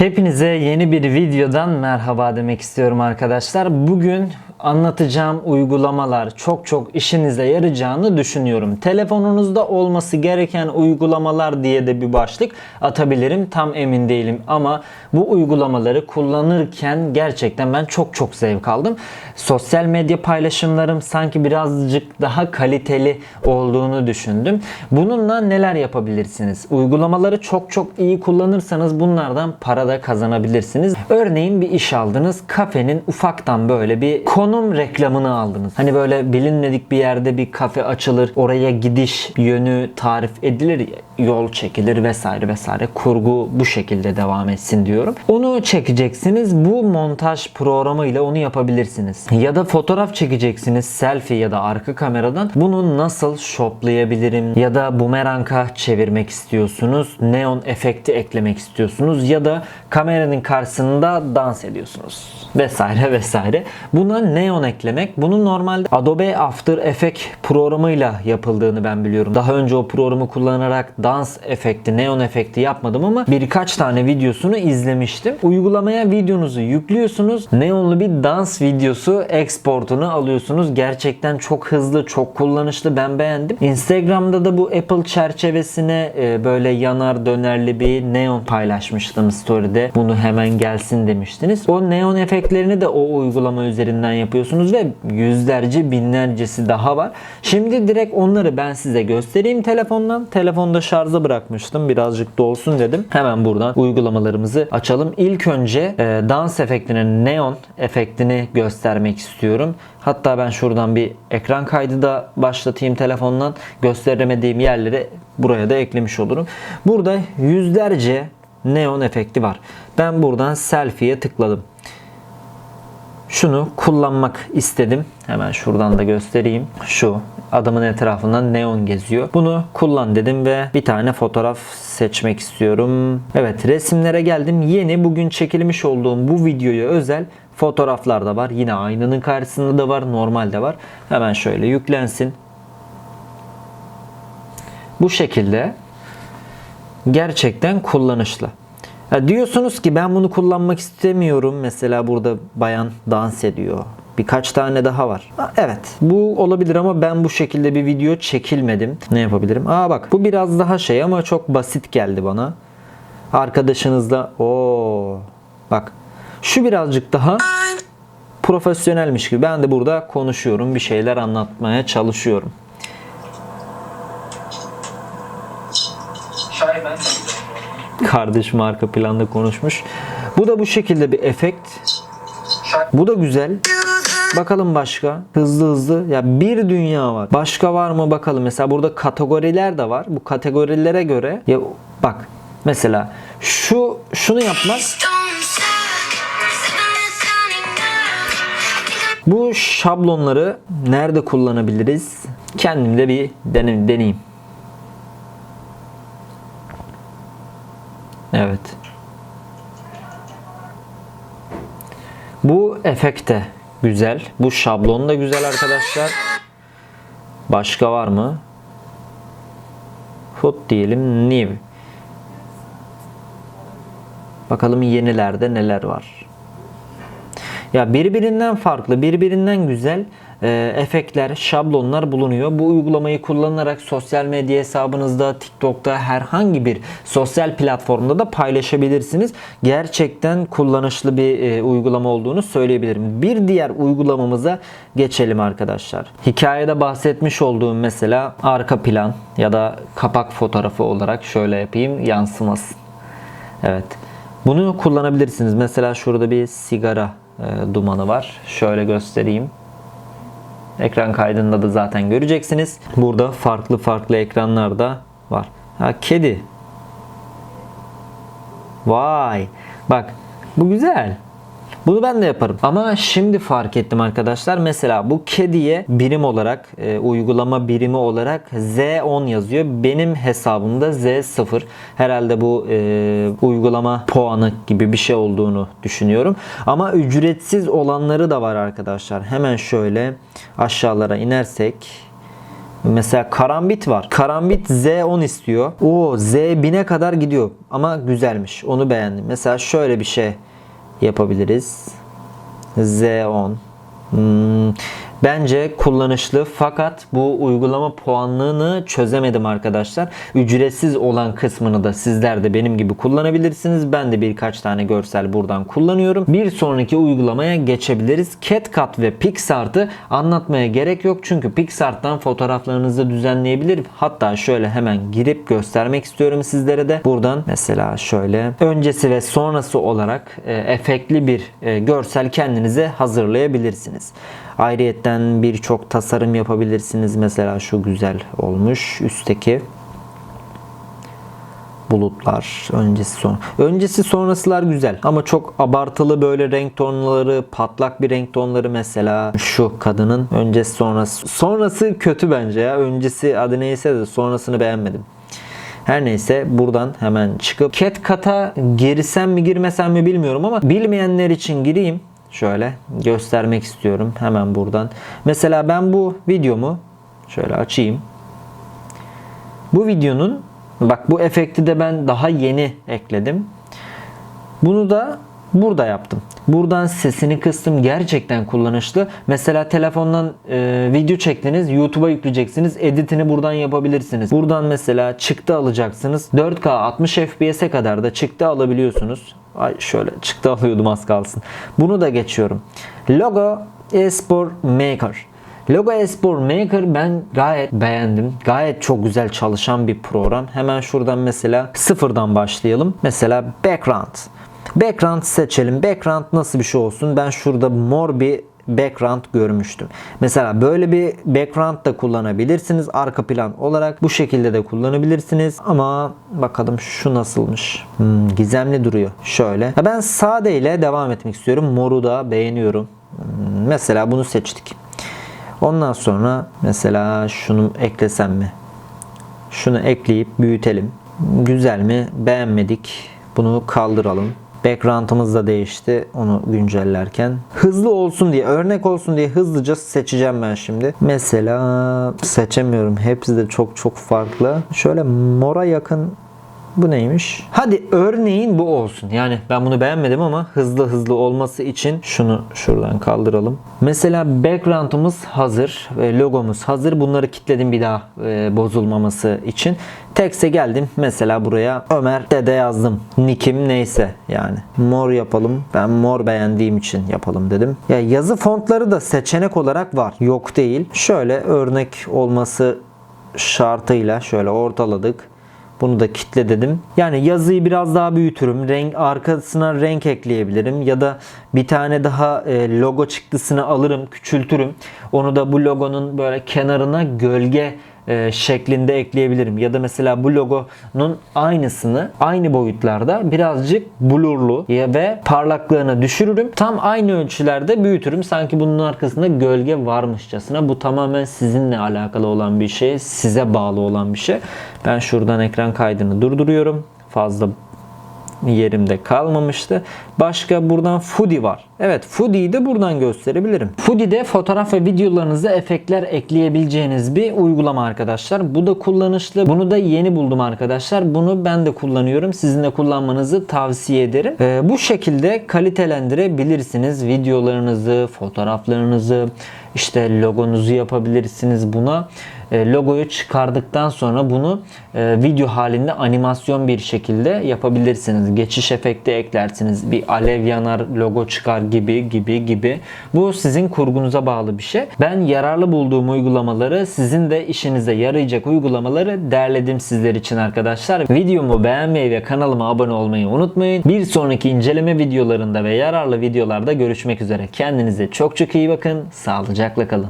Hepinize yeni bir videodan merhaba demek istiyorum arkadaşlar. Bugün anlatacağım uygulamalar çok çok işinize yarayacağını düşünüyorum. Telefonunuzda olması gereken uygulamalar diye de bir başlık atabilirim. Tam emin değilim ama bu uygulamaları kullanırken gerçekten ben çok çok zevk aldım. Sosyal medya paylaşımlarım sanki birazcık daha kaliteli olduğunu düşündüm. Bununla neler yapabilirsiniz? Uygulamaları çok çok iyi kullanırsanız bunlardan para da kazanabilirsiniz. Örneğin bir iş aldınız. Kafenin ufaktan böyle bir konum reklamını aldınız. Hani böyle bilinmedik bir yerde bir kafe açılır. Oraya gidiş yönü tarif edilir. Yol çekilir vesaire vesaire. Kurgu bu şekilde devam etsin diyorum. Onu çekeceksiniz. Bu montaj programı ile onu yapabilirsiniz. Ya da fotoğraf çekeceksiniz. Selfie ya da arka kameradan. Bunu nasıl shoplayabilirim? Ya da bumeranga çevirmek istiyorsunuz. Neon efekti eklemek istiyorsunuz. Ya da kameranın karşısında dans ediyorsunuz. Vesaire vesaire. Buna neon eklemek. Bunun normalde Adobe After Effects programıyla yapıldığını ben biliyorum. Daha önce o programı kullanarak dans efekti, neon efekti yapmadım ama birkaç tane videosunu izlemiştim. Uygulamaya videonuzu yüklüyorsunuz. Neonlu bir dans videosu exportunu alıyorsunuz. Gerçekten çok hızlı, çok kullanışlı. Ben beğendim. Instagram'da da bu Apple çerçevesine e, böyle yanar dönerli bir neon paylaşmıştım story'de. Bunu hemen gelsin demiştiniz. O neon efektlerini de o uygulama üzerinden yapıyorsunuz ve yüzlerce binlercesi daha var. Şimdi direkt onları ben size göstereyim telefondan. Telefonda şarja bırakmıştım. Birazcık dolsun dedim. Hemen buradan uygulamalarımızı açalım. İlk önce e, dans efektinin neon efektini göstermek istiyorum. Hatta ben şuradan bir ekran kaydı da başlatayım telefondan. Gösteremediğim yerleri buraya da eklemiş olurum. Burada yüzlerce neon efekti var. Ben buradan selfie'ye tıkladım. Şunu kullanmak istedim. Hemen şuradan da göstereyim. Şu adamın etrafından neon geziyor. Bunu kullan dedim ve bir tane fotoğraf seçmek istiyorum. Evet resimlere geldim. Yeni bugün çekilmiş olduğum bu videoya özel fotoğraflar da var. Yine aynanın karşısında da var. Normalde var. Hemen şöyle yüklensin. Bu şekilde gerçekten kullanışlı. Ya diyorsunuz ki ben bunu kullanmak istemiyorum. Mesela burada bayan dans ediyor. Birkaç tane daha var. Evet bu olabilir ama ben bu şekilde bir video çekilmedim. Ne yapabilirim? Aa bak bu biraz daha şey ama çok basit geldi bana. Arkadaşınızla o bak şu birazcık daha profesyonelmiş gibi. Ben de burada konuşuyorum. Bir şeyler anlatmaya çalışıyorum. Çay ben Kardeşim arka planda konuşmuş. Bu da bu şekilde bir efekt. Bu da güzel. Bakalım başka. Hızlı hızlı. Ya bir dünya var. Başka var mı bakalım. Mesela burada kategoriler de var. Bu kategorilere göre ya bak mesela şu şunu yapmak bu şablonları nerede kullanabiliriz? Kendim de bir dene- deneyeyim. Evet. Bu efekt de güzel. Bu şablon da güzel arkadaşlar. Başka var mı? Foot diyelim new. Bakalım yenilerde neler var. Ya birbirinden farklı, birbirinden güzel e, efektler, şablonlar bulunuyor. Bu uygulamayı kullanarak sosyal medya hesabınızda, TikTok'ta herhangi bir sosyal platformda da paylaşabilirsiniz. Gerçekten kullanışlı bir e, uygulama olduğunu söyleyebilirim. Bir diğer uygulamamıza geçelim arkadaşlar. Hikayede bahsetmiş olduğum mesela arka plan ya da kapak fotoğrafı olarak şöyle yapayım yansımasın. Evet. Bunu kullanabilirsiniz. Mesela şurada bir sigara e, dumanı var. Şöyle göstereyim. Ekran kaydında da zaten göreceksiniz. Burada farklı farklı ekranlar da var. Ha kedi. Vay. Bak bu güzel. Bunu ben de yaparım. Ama şimdi fark ettim arkadaşlar. Mesela bu kediye birim olarak, e, uygulama birimi olarak Z10 yazıyor. Benim hesabımda Z0. Herhalde bu e, uygulama puanı gibi bir şey olduğunu düşünüyorum. Ama ücretsiz olanları da var arkadaşlar. Hemen şöyle aşağılara inersek Mesela karambit var. Karambit Z10 istiyor. O Z1000'e kadar gidiyor. Ama güzelmiş. Onu beğendim. Mesela şöyle bir şey yapabiliriz. Z10. Hmm, Bence kullanışlı fakat bu uygulama puanlığını çözemedim arkadaşlar. Ücretsiz olan kısmını da sizler de benim gibi kullanabilirsiniz. Ben de birkaç tane görsel buradan kullanıyorum. Bir sonraki uygulamaya geçebiliriz. CapCut ve PixArt'ı anlatmaya gerek yok. Çünkü PixArt'tan fotoğraflarınızı düzenleyebilir. Hatta şöyle hemen girip göstermek istiyorum sizlere de. Buradan mesela şöyle öncesi ve sonrası olarak e, efektli bir e, görsel kendinize hazırlayabilirsiniz. Ayrıyetten birçok tasarım yapabilirsiniz. Mesela şu güzel olmuş. Üstteki bulutlar öncesi son öncesi sonrasılar güzel ama çok abartılı böyle renk tonları patlak bir renk tonları mesela şu kadının öncesi sonrası sonrası kötü bence ya öncesi adı neyse de sonrasını beğenmedim her neyse buradan hemen çıkıp CapCut'a girsem mi girmesem mi bilmiyorum ama bilmeyenler için gireyim. Şöyle göstermek istiyorum hemen buradan. Mesela ben bu videomu şöyle açayım. Bu videonun bak bu efekti de ben daha yeni ekledim. Bunu da burada yaptım. Buradan sesini kıstım. Gerçekten kullanışlı. Mesela telefondan e, video çektiniz. YouTube'a yükleyeceksiniz. Editini buradan yapabilirsiniz. Buradan mesela çıktı alacaksınız. 4K 60 FPS'e kadar da çıktı alabiliyorsunuz. Ay şöyle çıktı alıyordum az kalsın. Bunu da geçiyorum. Logo Esport Maker. Logo Esport Maker ben gayet beğendim. Gayet çok güzel çalışan bir program. Hemen şuradan mesela sıfırdan başlayalım. Mesela background. Background seçelim. Background nasıl bir şey olsun? Ben şurada mor bir background görmüştüm. Mesela böyle bir background da kullanabilirsiniz. Arka plan olarak bu şekilde de kullanabilirsiniz. Ama bakalım şu nasılmış. Hmm, gizemli duruyor. Şöyle. Ben sade ile devam etmek istiyorum. Moru da beğeniyorum. Hmm, Mesela bunu seçtik. Ondan sonra mesela şunu eklesem mi? Şunu ekleyip büyütelim. Güzel mi? Beğenmedik. Bunu kaldıralım. Background'ımız da değişti onu güncellerken. Hızlı olsun diye, örnek olsun diye hızlıca seçeceğim ben şimdi. Mesela seçemiyorum. Hepsi de çok çok farklı. Şöyle mora yakın bu neymiş? Hadi örneğin bu olsun. Yani ben bunu beğenmedim ama hızlı hızlı olması için şunu şuradan kaldıralım. Mesela background'umuz hazır. ve Logomuz hazır. Bunları kilitledim bir daha e, bozulmaması için. Text'e geldim. Mesela buraya Ömer Dede yazdım. Nick'im neyse yani. Mor yapalım. Ben mor beğendiğim için yapalım dedim. Ya yazı fontları da seçenek olarak var. Yok değil. Şöyle örnek olması şartıyla şöyle ortaladık. Bunu da kitle dedim. Yani yazıyı biraz daha büyütürüm. Renk arkasına renk ekleyebilirim ya da bir tane daha e, logo çıktısını alırım, küçültürüm. Onu da bu logonun böyle kenarına gölge e, şeklinde ekleyebilirim. Ya da mesela bu logonun aynısını aynı boyutlarda birazcık blurlu ve parlaklığını düşürürüm. Tam aynı ölçülerde büyütürüm. Sanki bunun arkasında gölge varmışçasına. Bu tamamen sizinle alakalı olan bir şey. Size bağlı olan bir şey. Ben şuradan ekran kaydını durduruyorum. Fazla yerimde kalmamıştı. Başka buradan Foodie var. Evet Foodie'yi de buradan gösterebilirim. Foodie'de fotoğraf ve videolarınıza efektler ekleyebileceğiniz bir uygulama arkadaşlar. Bu da kullanışlı. Bunu da yeni buldum arkadaşlar. Bunu ben de kullanıyorum. Sizin de kullanmanızı tavsiye ederim. Ee, bu şekilde kalitelendirebilirsiniz. Videolarınızı, fotoğraflarınızı, işte logonuzu yapabilirsiniz buna. E, logoyu çıkardıktan sonra bunu e, video halinde animasyon bir şekilde yapabilirsiniz. Geçiş efekti eklersiniz. Bir alev yanar, logo çıkar gibi gibi gibi. Bu sizin kurgunuza bağlı bir şey. Ben yararlı bulduğum uygulamaları sizin de işinize yarayacak uygulamaları derledim sizler için arkadaşlar. Videomu beğenmeyi ve kanalıma abone olmayı unutmayın. Bir sonraki inceleme videolarında ve yararlı videolarda görüşmek üzere. Kendinize çok çok iyi bakın. Sağlıcakla kalın.